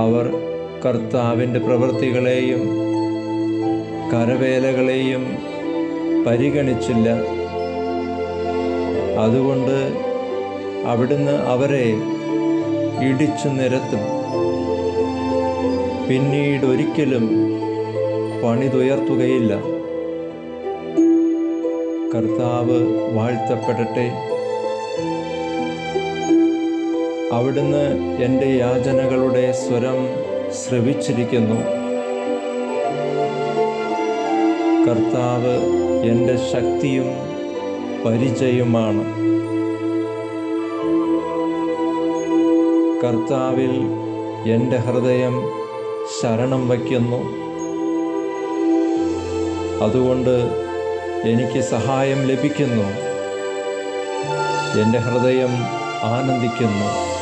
അവർ കർത്താവിന്റെ പ്രവൃത്തികളെയും കരവേലകളെയും പരിഗണിച്ചില്ല. അതുകൊണ്ട് അവിടുന്ന് അവരെ ഇടിച്ചു നിരത്തും. പിന്നീട് ഒരിക്കലും പണിതുയർത്തുകയില്ല കർത്താവ് വാഴ്ത്തപ്പെടട്ടെ. അവിടുന്ന് എന്റെ യാചനകളുടെ സ്വരം ശ്രവിച്ചിരിക്കുന്നു. കർത്താവ് എന്റെ ശക്തിയും പരിചയമാണ്. കർത്താവിൽ എന്റെ ഹൃദയം ശരണം വയ്ക്കുന്നു. അതുകൊണ്ട് എനിക്ക് സഹായം ലഭിക്കുന്നു. എന്റെ ഹൃദയം ആനന്ദിക്കുന്നു.